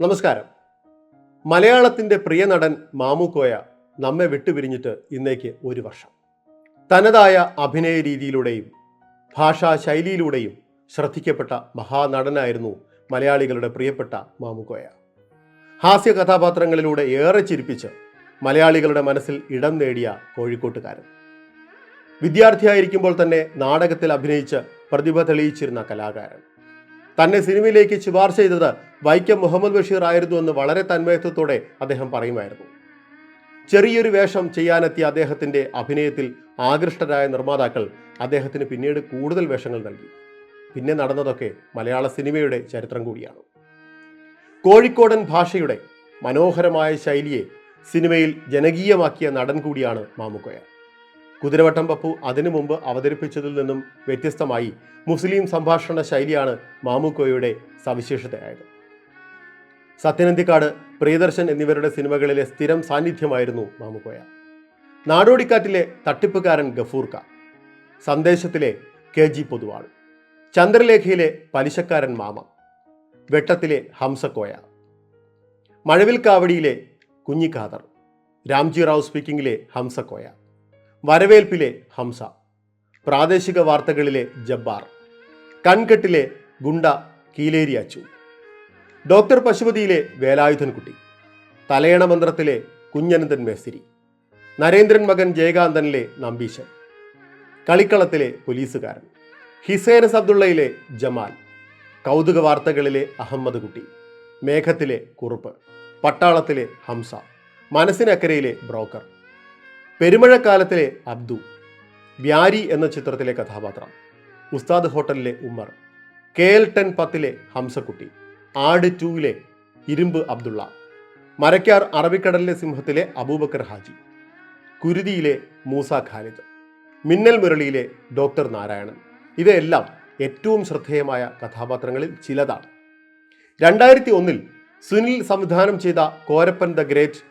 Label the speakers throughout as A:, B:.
A: നമസ്കാരം. മലയാളത്തിന്റെ പ്രിയ നടൻ മാമുക്കോയ നമ്മെ വിട്ടുപിരിഞ്ഞിട്ട് ഇന്നേക്ക് ഒരു വർഷം. തനതായ അഭിനയ രീതിയിലൂടെയും ഭാഷാ ശൈലിയിലൂടെയും ശ്രദ്ധിക്കപ്പെട്ട മഹാനടനായിരുന്നു മലയാളികളുടെ പ്രിയപ്പെട്ട മാമുക്കോയ ഹാസ്യ കഥാപാത്രങ്ങളിലൂടെ ഏറെ ചിരിപ്പിച്ച് മലയാളികളുടെ മനസ്സിൽ ഇടം നേടിയ കോഴിക്കോട്ടുകാരൻ. വിദ്യാർത്ഥിയായിരിക്കുമ്പോൾ തന്നെ നാടകത്തിൽ അഭിനയിച്ച് പ്രതിഭ തെളിയിച്ചിരുന്ന കലാകാരൻ. തന്നെ സിനിമയിലേക്ക് ശുപാർശ ചെയ്തത് വൈക്കം മുഹമ്മദ് ബഷീർ ആയിരുന്നു എന്ന് വളരെ തന്മയത്വത്തോടെ അദ്ദേഹം പറയുമായിരുന്നു. ചെറിയൊരു വേഷം ചെയ്യാനെത്തിയ അദ്ദേഹത്തിന്റെ അഭിനയത്തിൽ ആകൃഷ്ടരായ നിർമ്മാതാക്കൾ അദ്ദേഹത്തിന് പിന്നീട് കൂടുതൽ വേഷങ്ങൾ നൽകി. പിന്നെ നടന്നതൊക്കെ മലയാള സിനിമയുടെ ചരിത്രം കൂടിയാണ്. കോഴിക്കോടൻ ഭാഷയുടെ മനോഹരമായ ശൈലിയെ സിനിമയിൽ ജനകീയമാക്കിയ നടൻ കൂടിയാണ് മാമുക്കോയ. കുതിരവട്ടം പപ്പു അതിനു മുമ്പ് അവതരിപ്പിച്ചതിൽ നിന്നും വ്യത്യസ്തമായി മുസ്ലിം സംഭാഷണ ശൈലിയാണ് മാമുക്കോയുടെ സവിശേഷതയായത്. സത്യനന്തിക്കാട് പ്രിയദർശൻ എന്നിവരുടെ സിനിമകളിലെ സ്ഥിരം സാന്നിധ്യമായിരുന്നു മാമുക്കോയ. നാടോടിക്കാറ്റിലെ തട്ടിപ്പുകാരൻ ഗഫൂർക്ക സന്ദേശത്തിലെ കെ ജി പൊതുവാൾ ചന്ദ്രലേഖയിലെ പലിശക്കാരൻ മാമ വെട്ടത്തിലെ ഹംസക്കോയ മഴവിൽ കാവടിയിലെ കുഞ്ഞിക്കാതർ രാംജി റാവു സ്പീക്കിംഗിലെ ഹംസക്കോയ വരവേൽപ്പിലെ ഹംസ. പ്രാദേശിക വാർത്തകളിലെ ജബ്ബാർ. കൺകെട്ടിലെ ഗുണ്ട കീലേരി അച്ചു ഡോക്ടർ പശുപതിയിലെ വേലായുധൻകുട്ടി. തലയണ മന്ത്രത്തിലെ കുഞ്ഞനന്ദൻ മേസ്തിരി. നരേന്ദ്രൻ മകൻ ജയകാന്തനിലെ നമ്പീശൻ. കളിക്കളത്തിലെ പോലീസുകാരൻ. ഹിസേനസ് അബ്ദുള്ളയിലെ ജമാൽ. കൗതുക വാർത്തകളിലെ അഹമ്മദ് കുട്ടി. മേഘത്തിലെ കുറുപ്പ്. പട്ടാളത്തിലെ ഹംസ. മനസ്സിനക്കരയിലെ ബ്രോക്കർ. പെരുമഴക്കാലത്തിലെ അബ്ദു വ്യാരി എന്ന ചിത്രത്തിലെ കഥാപാത്രം ഉസ്താദ് ഹോട്ടലിലെ ഉമ്മർ കെ എൽ ടെൻ പത്തിലെ ഹംസക്കുട്ടി ആട് ടൂവിലെ ഇരുമ്പ് അബ്ദുള്ള മരക്കാർ അറബിക്കടലിലെ സിംഹത്തിലെ അബൂബക്കർ ഹാജി കുരുതിയിലെ മൂസ ഖാലിദ് മിന്നൽ മുരളിയിലെ ഡോക്ടർ നാരായണൻ. ഇവയെല്ലാം ഏറ്റവും ശ്രദ്ധേയമായ കഥാപാത്രങ്ങളിൽ ചിലതാണ്. രണ്ടായിരത്തി ഒന്നിൽ സുനിൽ സംവിധാനം ചെയ്ത Korappan the great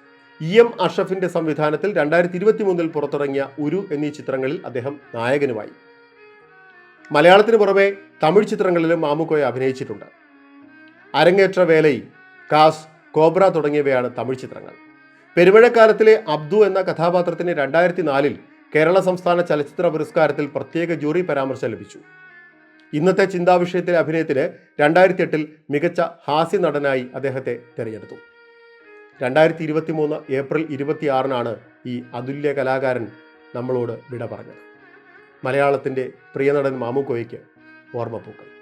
A: E M അഷഫിന്റെ സംവിധാനത്തിൽ രണ്ടായിരത്തി ഇരുപത്തി മൂന്നിൽ പുറത്തിറങ്ങിയ ഉരു എന്നീ ചിത്രങ്ങളിൽ അദ്ദേഹം നായകനുമായി. മലയാളത്തിന് പുറമെ തമിഴ് ചിത്രങ്ങളിലും മാമുക്കോയ അഭിനയിച്ചിട്ടുണ്ട്. അരങ്ങേറ്റ വേലൈ കാസ് കോബ്ര തുടങ്ങിയവയാണ് തമിഴ് ചിത്രങ്ങൾ. പെരുമഴക്കാലത്തിലെ അബ്ദു എന്ന കഥാപാത്രത്തിന് രണ്ടായിരത്തി നാലിൽ കേരള സംസ്ഥാന ചലച്ചിത്ര പുരസ്കാരത്തിൽ പ്രത്യേക ജൂറി പരാമർശം ലഭിച്ചു. ഇന്നത്തെ ചിന്താവിഷയത്തിലെ അഭിനയത്തിന് രണ്ടായിരത്തി എട്ടിൽ മികച്ച ഹാസ്യ നടനായി അദ്ദേഹത്തെ തിരഞ്ഞെടുത്തു. രണ്ടായിരത്തി ഇരുപത്തി മൂന്ന് ഏപ്രിൽ ഇരുപത്തിയാറിനാണ് ഈ അതുല്യ കലാകാരൻ നമ്മളോട് വിട പറഞ്ഞത്. മലയാളത്തിന്റെ പ്രിയനടൻ മാമുക്കോയ്ക്ക് ഓർമ്മപ്പൂക്കൾ.